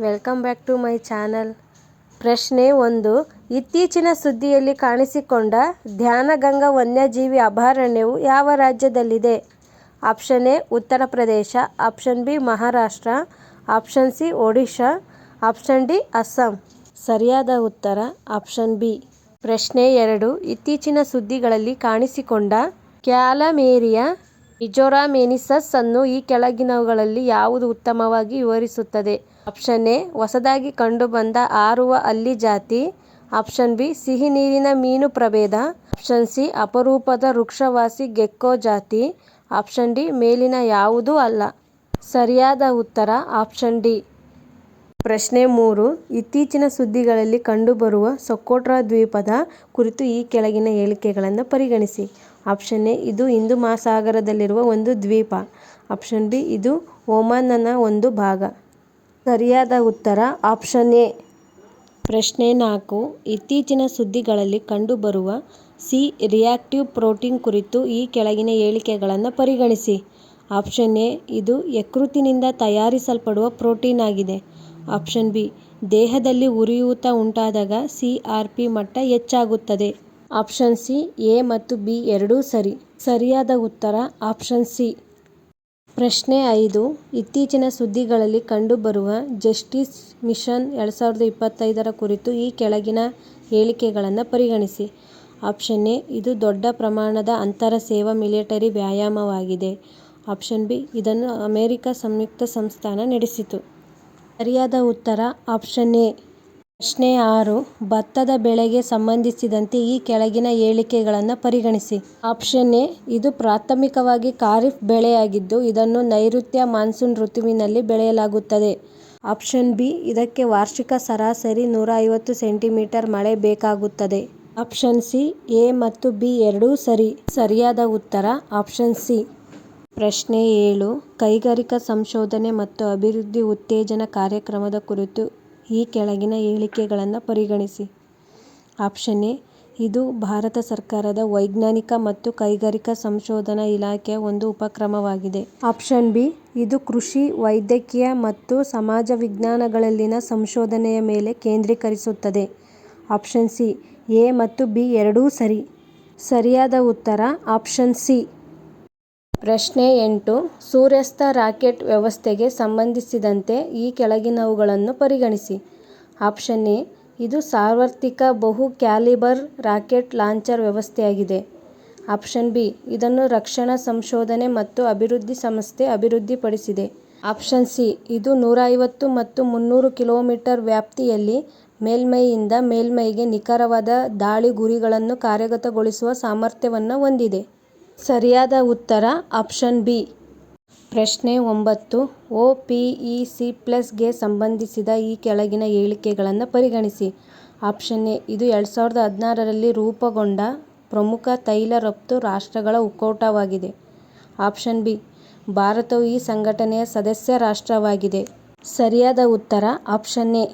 Welcome back to my channel ಪ್ರಶ್ನೆ ಒಂದು, ಇತ್ತೀಚಿನ ಸುದ್ದಿಯಲ್ಲಿ ಕಾಣಿಸಿಕೊಂಡ ಧ್ಯಾನಗಂಗಾ ವನ್ಯಜೀವಿ ಅಭಯಾರಣ್ಯವು ಯಾವ ರಾಜ್ಯದಲ್ಲಿದೆ? Option A, Uttar Pradesh. Option B, Maharashtra. Option C, Odisha. Option D, Assam. ಸರಿಯಾದ ಉತ್ತರ ಆಪ್ಷನ್ ಬಿ. ಪ್ರಶ್ನೆ ಎರಡು, ಇತ್ತೀಚಿನ ಸುದ್ದಿಗಳಲ್ಲಿ ಕಾಣಿಸಿಕೊಂಡ ಕ್ಯಾಲಮೇರಿಯಾ ಮಿಜೋರಾಮೆನಿಸಸ್ ಅನ್ನು ಈ ಕೆಳಗಿನವುಗಳಲ್ಲಿ ಯಾವುದು ಉತ್ತಮವಾಗಿ ವಿವರಿಸುತ್ತದೆ? ಆಪ್ಷನ್ ಎ, ಹೊಸದಾಗಿ ಕಂಡುಬಂದ ಆರುವ ಅಲ್ಲಿ ಜಾತಿ. ಆಪ್ಷನ್ ಬಿ ಸಿಹಿನೀರಿನ ಮೀನು ಪ್ರಭೇದ. ಆಪ್ಷನ್ ಸಿ, ಅಪರೂಪದ ವೃಕ್ಷವಾಸಿ ಗೆಕ್ಕೋ ಜಾತಿ. ಆಪ್ಷನ್ ಡಿ, ಮೇಲಿನ ಯಾವುದೂ ಅಲ್ಲ. ಸರಿಯಾದ ಉತ್ತರ ಆಪ್ಷನ್ ಡಿ. ಪ್ರಶ್ನೆ ಮೂರು, ಇತ್ತೀಚಿನ ಸುದ್ದಿಗಳಲ್ಲಿ ಕಂಡುಬರುವ ಸೊಕ್ಕೋಟ್ರಾ ದ್ವೀಪದ ಕುರಿತು ಈ ಕೆಳಗಿನ ಹೇಳಿಕೆಗಳನ್ನು ಪರಿಗಣಿಸಿ. ಆಪ್ಷನ್ ಎ, ಇದು ಹಿಂದೂ ಮಹಾಸಾಗರದಲ್ಲಿರುವ ಒಂದು ದ್ವೀಪ. ಆಪ್ಷನ್ ಬಿ, ಇದು ಒಮಾನ್ನ ಒಂದು ಭಾಗ. ಸರಿಯಾದ ಉತ್ತರ ಆಪ್ಷನ್ ಎ. ಪ್ರಶ್ನೆ ನಾಲ್ಕು, ಇತ್ತೀಚಿನ ಸುದ್ದಿಗಳಲ್ಲಿ ಕಂಡುಬರುವ ಸಿ ರಿಯಾಕ್ಟಿವ್ ಪ್ರೋಟೀನ್ ಕುರಿತು ಈ ಕೆಳಗಿನ ಹೇಳಿಕೆಗಳನ್ನು ಪರಿಗಣಿಸಿ. ಆಪ್ಷನ್ ಎ, ಇದು ಯಕೃತ್ತಿನಿಂದ ತಯಾರಿಸಲ್ಪಡುವ ಪ್ರೋಟೀನ್ ಆಗಿದೆ. ಆಪ್ಷನ್ ಬಿ, ದೇಹದಲ್ಲಿ ಉರಿಯೂತ ಉಂಟಾದಾಗ ಸಿ ಆರ್ ಪಿ ಮಟ್ಟ ಹೆಚ್ಚಾಗುತ್ತದೆ. ಆಪ್ಷನ್ ಸಿ, ಎ ಮತ್ತು ಬಿ ಎರಡೂ ಸರಿ. ಸರಿಯಾದ ಉತ್ತರ ಆಪ್ಷನ್ ಸಿ. ಪ್ರಶ್ನೆ ಐದು, ಇತ್ತೀಚಿನ ಸುದ್ದಿಗಳಲ್ಲಿ ಕಂಡುಬರುವ ಜಸ್ಟಿಸ್ ಮಿಷನ್ ಎರಡು ಸಾವಿರದ ಇಪ್ಪತ್ತೈದರ ಕುರಿತು ಈ ಕೆಳಗಿನ ಹೇಳಿಕೆಗಳನ್ನು ಪರಿಗಣಿಸಿ. ಆಪ್ಷನ್ ಎ, ಇದು ದೊಡ್ಡ ಪ್ರಮಾಣದ ಅಂತರ ಸೇವಾ ಮಿಲಿಟರಿ ವ್ಯಾಯಾಮವಾಗಿದೆ. ಆಪ್ಷನ್ ಬಿ, ಇದನ್ನು ಅಮೆರಿಕ ಸಂಯುಕ್ತ ಸಂಸ್ಥಾನ ನಡೆಸಿತು. ಸರಿಯಾದ ಉತ್ತರ ಆಪ್ಷನ್ ಎ. ಪ್ರಶ್ನೆ ಆರು, ಭತ್ತದ ಬೆಳೆಗೆ ಸಂಬಂಧಿಸಿದಂತೆ ಈ ಕೆಳಗಿನ ಹೇಳಿಕೆಗಳನ್ನು ಪರಿಗಣಿಸಿ. ಆಪ್ಷನ್ ಎ, ಇದು ಪ್ರಾಥಮಿಕವಾಗಿ ಖಾರಿಫ್ ಬೆಳೆಯಾಗಿದ್ದು ಇದನ್ನು ನೈಋತ್ಯ ಮಾನ್ಸೂನ್ ಋತುವಿನಲ್ಲಿ ಬೆಳೆಯಲಾಗುತ್ತದೆ. ಆಪ್ಷನ್ ಬಿ, ಇದಕ್ಕೆ ವಾರ್ಷಿಕ ಸರಾಸರಿ ನೂರ ಐವತ್ತು ಸೆಂಟಿಮೀಟರ್ ಮಳೆ ಬೇಕಾಗುತ್ತದೆ. ಆಪ್ಷನ್ ಸಿ, ಎ ಮತ್ತು ಬಿ ಎರಡೂ ಸರಿ. ಸರಿಯಾದ ಉತ್ತರ, ಆಪ್ಷನ್ ಸಿ. ಪ್ರಶ್ನೆ ಏಳು, ಕೈಗಾರಿಕಾ ಸಂಶೋಧನೆ ಮತ್ತು ಅಭಿವೃದ್ಧಿ ಉತ್ತೇಜನ ಕಾರ್ಯಕ್ರಮದ ಕುರಿತು ಈ ಕೆಳಗಿನ ಹೇಳಿಕೆಗಳನ್ನು ಪರಿಗಣಿಸಿ. ಆಪ್ಷನ್ ಎ, ಇದು ಭಾರತ ಸರ್ಕಾರದ ವೈಜ್ಞಾನಿಕ ಮತ್ತು ಕೈಗಾರಿಕಾ ಸಂಶೋಧನಾ ಇಲಾಖೆಯ ಒಂದು ಉಪಕ್ರಮವಾಗಿದೆ. ಆಪ್ಷನ್ ಬಿ, ಇದು ಕೃಷಿ, ವೈದ್ಯಕೀಯ ಮತ್ತು ಸಮಾಜ ವಿಜ್ಞಾನಗಳಲ್ಲಿನ ಸಂಶೋಧನೆಯ ಮೇಲೆ ಕೇಂದ್ರೀಕರಿಸುತ್ತದೆ. ಆಪ್ಷನ್ ಸಿ, ಎ ಮತ್ತು ಬಿ ಎರಡೂ ಸರಿ. ಸರಿಯಾದ ಉತ್ತರ, ಆಪ್ಷನ್ ಸಿ. ಪ್ರಶ್ನೆ ಎಂಟು, ಸೂರ್ಯಾಸ್ತ ರಾಕೆಟ್ ವ್ಯವಸ್ಥೆಗೆ ಸಂಬಂಧಿಸಿದಂತೆ ಈ ಕೆಳಗಿನವುಗಳನ್ನು ಪರಿಗಣಿಸಿ. ಆಪ್ಷನ್ ಎ, ಇದು ಸಾರ್ವತ್ರಿಕ ಬಹು ಕ್ಯಾಲಿಬರ್ ರಾಕೆಟ್ ಲಾಂಚರ್ ವ್ಯವಸ್ಥೆಯಾಗಿದೆ. ಆಪ್ಷನ್ ಬಿ, ಇದನ್ನು ರಕ್ಷಣಾ ಸಂಶೋಧನೆ ಮತ್ತು ಅಭಿವೃದ್ಧಿ ಸಂಸ್ಥೆ ಅಭಿವೃದ್ಧಿಪಡಿಸಿದೆ. ಆಪ್ಷನ್ ಸಿ, ಇದು ನೂರ ಐವತ್ತು ಮತ್ತು ಮುನ್ನೂರು ಕಿಲೋಮೀಟರ್ ವ್ಯಾಪ್ತಿಯಲ್ಲಿ ಮೇಲ್ಮೈಯಿಂದ ಮೇಲ್ಮೈಗೆ ನಿಖರವಾದ ದಾಳಿ ಗುರಿಗಳನ್ನು ಕಾರ್ಯಗತಗೊಳಿಸುವ ಸಾಮರ್ಥ್ಯವನ್ನು ಹೊಂದಿದೆ. ಸರಿಯಾದ ಉತ್ತರ ಆಪ್ಷನ್ ಬಿ. ಪ್ರಶ್ನೆ ಒಂಬತ್ತು. ಒ ಪಿ ಇ ಸಿ ಪ್ಲಸ್ಗೆ ಸಂಬಂಧಿಸಿದ ಈ ಕೆಳಗಿನ ಹೇಳಿಕೆಗಳನ್ನು ಪರಿಗಣಿಸಿ. Option A. ಇದು ಎರಡು ಸಾವಿರದ ಹದಿನಾರರಲ್ಲಿ ರೂಪುಗೊಂಡ ಪ್ರಮುಖ ತೈಲ ರಫ್ತು ರಾಷ್ಟ್ರಗಳ ಒಕ್ಕೂಟವಾಗಿದೆ. Option B. ಭಾರತವು ಈ ಸಂಘಟನೆಯ ಸದಸ್ಯ ರಾಷ್ಟ್ರವಾಗಿದೆ. ಸರಿಯಾದ ಉತ್ತರ ಆಪ್ಷನ್ ಎ.